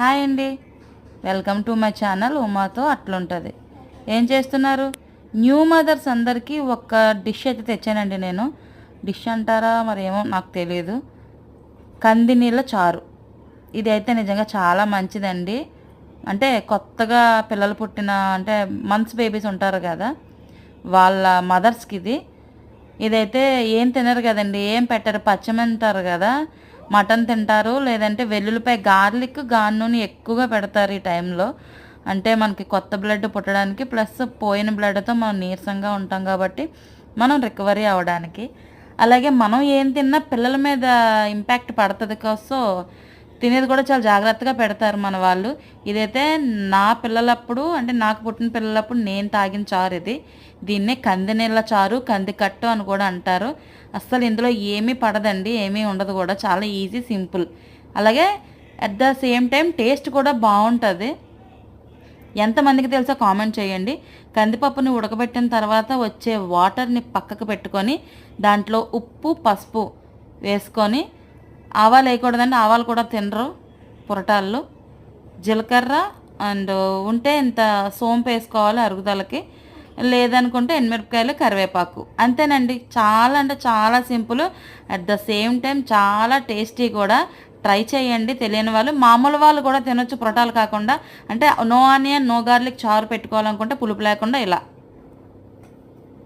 Hi అండి. Welcome to my channel ఉమాతో అట్లుంటుంది. ఏం చేస్తున్నారు? న్యూ మదర్స్ అందరికీ ఒక డిష్ అయితే తెచ్చానండి నేను. డిష్ అంటారా మరి ఏమో నాకు తెలియదు కంది నీళ్ళ చారు. ఇది అయితే నిజంగా చాలా మంచిదండి. అంటే కొత్తగా పిల్లలు పుట్టిన అంటే మంత్స్ బేబీస్ ఉంటారు కదా వాళ్ళ మదర్స్కి ఇది. ఇదైతే ఏం తినరు కదండి ఏం పెట్టరు పచ్చమంటారు కదా మటన్ తింటారు లేదంటే వెల్లుల్లిపాయ గార్లిక్ గానుని ఎక్కువగా పెడతారు ఈ టైంలో. అంటే మనకి కొత్త బ్లడ్ పుట్టడానికి ప్లస్ పోయిన బ్లడ్తో మనం నీరసంగా ఉంటాం కాబట్టి మనం రికవరీ అవ్వడానికి. అలాగే మనం ఏం తిన్నా పిల్లల మీద ఇంపాక్ట్ పడుతుంది కోసం తినేది కూడా చాలా జాగ్రత్తగా పెడతారు మన వాళ్ళు. ఇదైతే నా పిల్లలప్పుడు అంటే నాకు పుట్టిన పిల్లలప్పుడు నేను తాగిన చారు ఇది. దీన్నే కంది నీళ్ళ చారు కంది కట్టు అని కూడా అంటారు. అస్సలు ఇందులో ఏమీ పడదండి ఏమీ ఉండదు కూడా. చాలా ఈజీ సింపుల్. అలాగే at the same time taste కూడా బాగుంటుంది. ఎంతమందికి తెలుసో కామెంట్ చేయండి. కందిపప్పుని ఉడకబెట్టిన తర్వాత వచ్చే వాటర్ని పక్కకు పెట్టుకొని దాంట్లో ఉప్పు పసుపు వేసుకొని ఆవాలు వేయకూడదండి ఆవాలు కూడా తినరు పురటాళ్ళు జీలకర్ర అండ్ ఉంటే ఇంత సోంపు వేసుకోవాలి అరుగుదలకి. లేదనుకుంటే ఎండుమిరపకాయలు కరివేపాకు. అంతేనండి. చాలా అంటే చాలా simple. At the same time చాలా టేస్టీ కూడా. ట్రై చేయండి. తెలియని వాళ్ళు. మామూలు వాళ్ళు కూడా తినొచ్చు పొరటాలు కాకుండా. అంటే నో ఆనియన్ నో గార్లిక్ చారు పెట్టుకోవాలనుకుంటే పులుపు లేకుండా ఇలా.